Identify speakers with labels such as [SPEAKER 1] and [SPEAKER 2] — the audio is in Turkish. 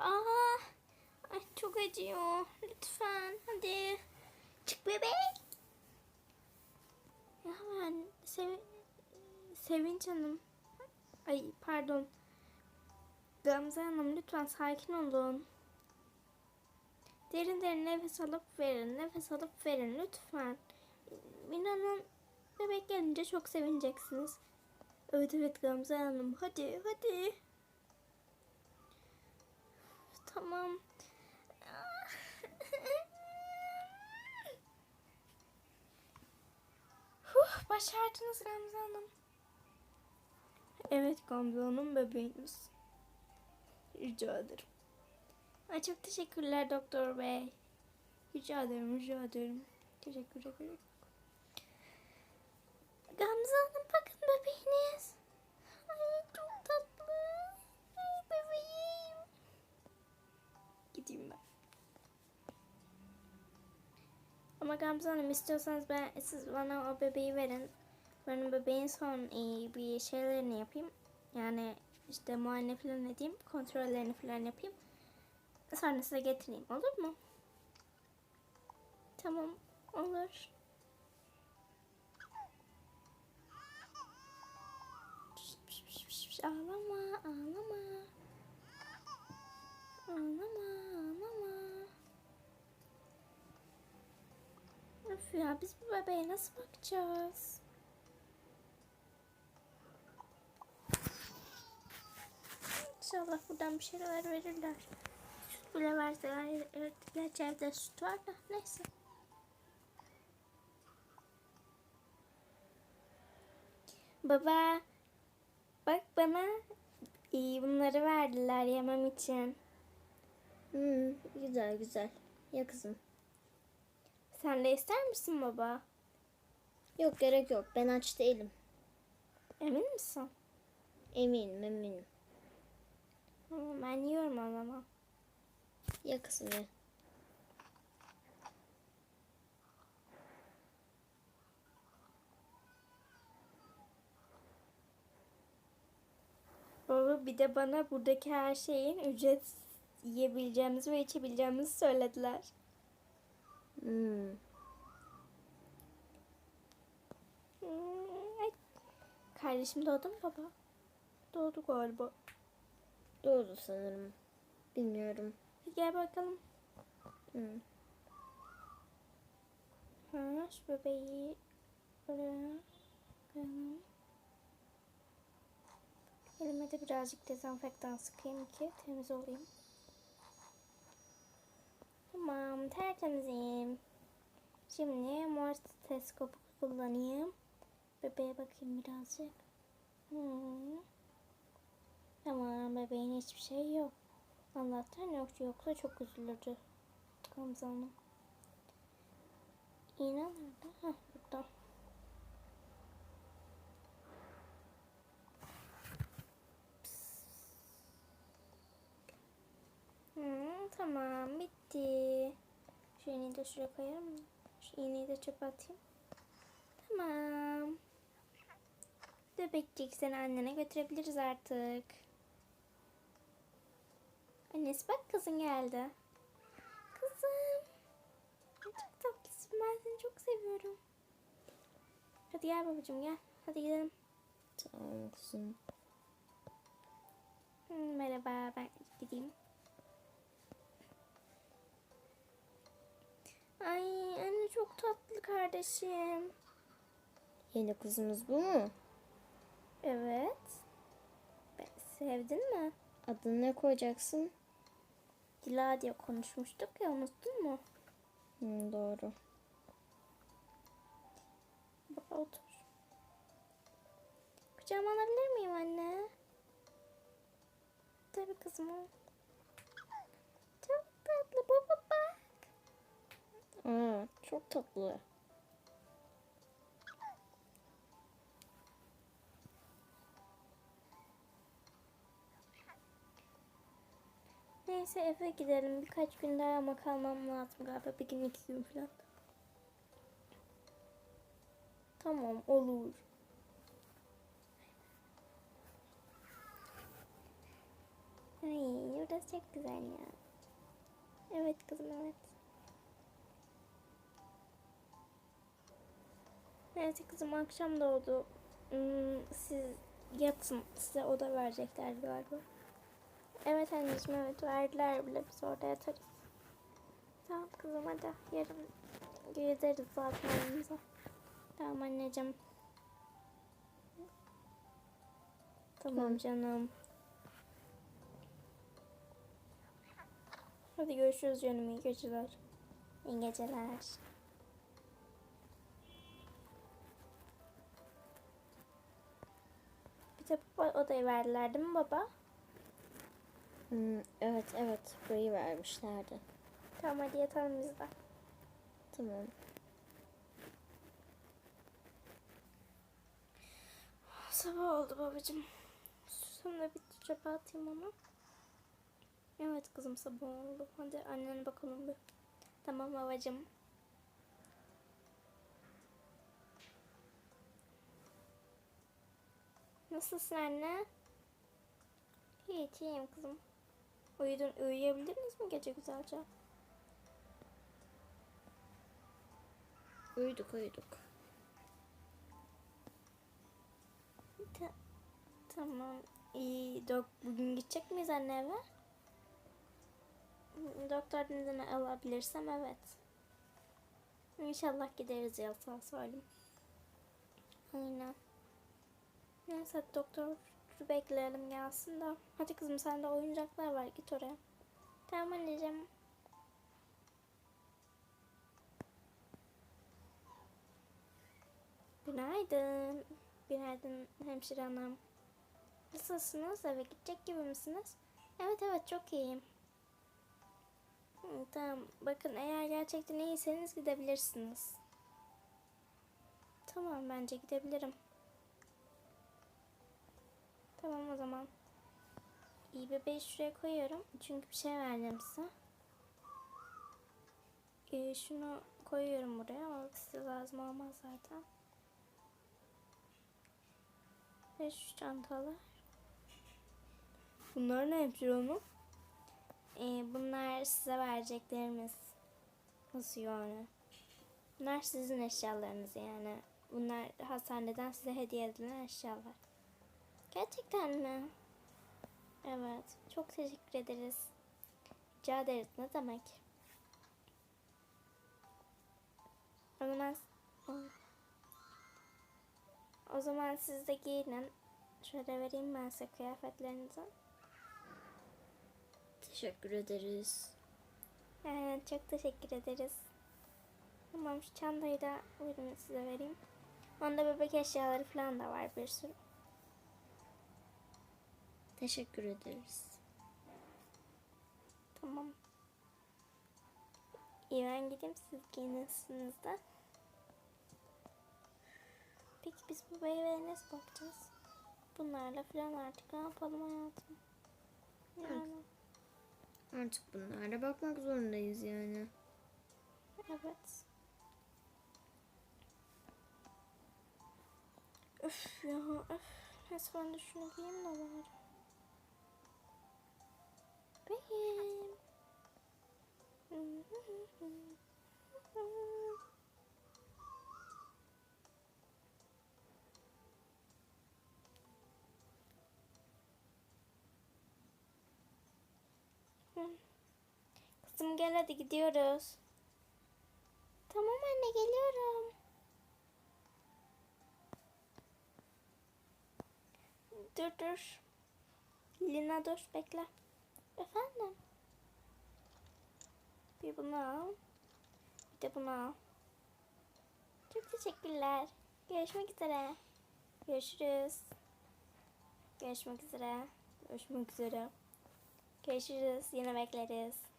[SPEAKER 1] Aa, ay çok acıyor. Lütfen hadi. Çık bebek. Ya ben sev Sevinç Hanım. Ay pardon. Gamze Hanım lütfen sakin olun. Derin derin nefes alıp verin. Nefes alıp verin lütfen. İnanın bebek gelince çok sevineceksiniz. Evet evet Gamze Hanım. Hadi hadi. Tamam. Huh, başardınız Gamze Hanım. Evet Gamze Hanım bebeğimiz. Rica ederim. Ay çok teşekkürler doktor bey. Rica ederim, rica ederim. Teşekkür ederim. Ama Gamze Hanım istiyorsanız ben siz bana o bebeği verin. Ben bebeğin son e, bir şeylerini yapayım. Yani işte muayene falan edeyim. Kontrollerini falan yapayım. Sonra size getireyim. Olur mu? Tamam. Olur. Ağlama, ağlama. Ağlama, ağlama. Öf ya biz bu bebeğe nasıl bakacağız? İnşallah buradan bir şeyler verirler. Süt bile verseler. Evet, gerçi evde süt var da neyse. Baba, bak bana iyi bunları verdiler yemem için.
[SPEAKER 2] Hmm, güzel güzel. Ya kızım.
[SPEAKER 1] Sen de ister misin baba?
[SPEAKER 2] Yok gerek yok. Ben aç değilim.
[SPEAKER 1] Emin misin?
[SPEAKER 2] Eminim eminim.
[SPEAKER 1] Hı, Ben yiyorum o zaman.
[SPEAKER 2] Ya kızım ya.
[SPEAKER 1] Baba bir de bana buradaki her şeyin ücret yiyebileceğimizi ve içebileceğimizi söylediler.
[SPEAKER 2] Hmm.
[SPEAKER 1] Ay. Kardeşim doğdu mu baba? Doğdu galiba.
[SPEAKER 2] Doğru sanırım. Bilmiyorum.
[SPEAKER 1] Gel bakalım.
[SPEAKER 2] Hmm.
[SPEAKER 1] Ha, şu bebeği buraya koyalım. Elime de birazcık dezenfektan sıkayım ki temiz olayım. Tamam, tertemizim. Şimdi mor teleskopu kullanayım. Bebeğe bakayım birazcık. Hmm. Tamam, bebeğin hiçbir şey yok. Allah'tan yok. Yoksa çok üzülürdü. Gamze Hanım. İğne? Heh, burada. Hmm, tamam bitti. Şu iğneyi de şuraya koyarım? Şu iğneyi de çöpe atayım. Tamam. Bebekcik seni annene götürebiliriz artık. Annesi bak kızın geldi. Kızım. Çok tatlısın. Ben seni çok seviyorum. Hadi gel babacığım gel. Hadi gidelim.
[SPEAKER 2] Tamam kızım.
[SPEAKER 1] Merhaba ben gideyim. Ay anne çok tatlı kardeşim.
[SPEAKER 2] Yeni kızımız bu mu?
[SPEAKER 1] Evet. Ben, sevdin mi?
[SPEAKER 2] Adını ne koyacaksın?
[SPEAKER 1] Dila diye konuşmuştuk ya unuttun mu?
[SPEAKER 2] Hmm, doğru.
[SPEAKER 1] Baba otur. Kucağıma alabilir miyim anne? Tabii kızım. al. Çok tatlı baba bak.
[SPEAKER 2] Aa, çok tatlı.
[SPEAKER 1] Neyse eve gidelim. Birkaç gün daha ama kalmam lazım galiba. Bir gün iki gün falan. Tamam olur. Ay Burası çok güzel ya. Evet kızım evet. Neyse kızım akşam da oldu. Hmm, siz yatın. Size oda verecekler galiba. Evet anneciğim evet verdiler bile biz orada yatarız. Tamam kızım hadi yarın gideriz zaten evimize. Tamam anneciğim. Tamam canım. Hadi görüşürüz canım iyi geceler. İyi geceler. Bu odayı verdiler değil mi baba?
[SPEAKER 2] Hmm, evet evet burayı vermişlerdi.
[SPEAKER 1] Tamam hadi yatalım biz de.
[SPEAKER 2] Tamam.
[SPEAKER 1] Sabah oldu babacığım. Susam da bir çöpe atayım onu. Evet kızım sabah oldu. Hadi annene bakalım bir. Tamam babacığım. Nasılsın anne? Hiç iyiyim kızım. Uyudun, uyuyabildiniz mi gece güzelce?
[SPEAKER 2] Uyuduk uyuduk.
[SPEAKER 1] Ta- tamam. İyi. Dok bugün gidecek miyiz anne eve? Doktor izin alabilirsem evet. İnşallah gideriz ya sağ salim. Aynen. Neyse doktor bekleyelim gelsin de. Hadi kızım sende oyuncaklar var git oraya. Tamam anneciğim. Günaydın. Günaydın hemşire hanım. Nasılsınız? Eve gidecek gibi misiniz? Evet evet çok iyiyim. Tamam. Bakın eğer gerçekten iyiyseniz gidebilirsiniz. Tamam bence gidebilirim. Tamam o zaman. İyi bebeği şuraya koyuyorum. Çünkü bir şey vereceğim size. Ee, şunu koyuyorum buraya ama size lazım olmaz zaten. Ve şu çantalar. Bunlar ne hemşire hanım? Ee, bunlar size vereceklerimiz. Nasıl yani? Bunlar sizin eşyalarınız yani. Bunlar hastaneden size hediye edilen eşyalar. Gerçekten mi? Evet. Çok teşekkür ederiz. Rica ederiz. Ne demek? O zaman... O zaman siz de giyinin. Şöyle vereyim ben size kıyafetlerinizi.
[SPEAKER 2] Teşekkür ederiz.
[SPEAKER 1] Evet, çok teşekkür ederiz. Tamam şu çantayı da buyurun size vereyim. Onda bebek eşyaları falan da var bir sürü.
[SPEAKER 2] Teşekkür ederiz.
[SPEAKER 1] Tamam. İyi ben gideyim siz giyinirsiniz de. Peki biz bu bebeğe nasıl bakacağız? Bunlarla falan artık ne yapalım hayatım? Yani
[SPEAKER 2] Artık bunlara bakmak zorundayız yani.
[SPEAKER 1] evet. Öf ya öf. Neyse ben de şunu giyeyim de bari. Bebeğim. Kızım gel hadi gidiyoruz. Tamam anne geliyorum. Dur dur. Lina dur bekle. Efendim. Bir bunu al. Bir de bunu al. Çok teşekkürler. Görüşmek üzere. Görüşürüz. Görüşmek üzere. Görüşmek üzere. Görüşürüz. Yine bekleriz.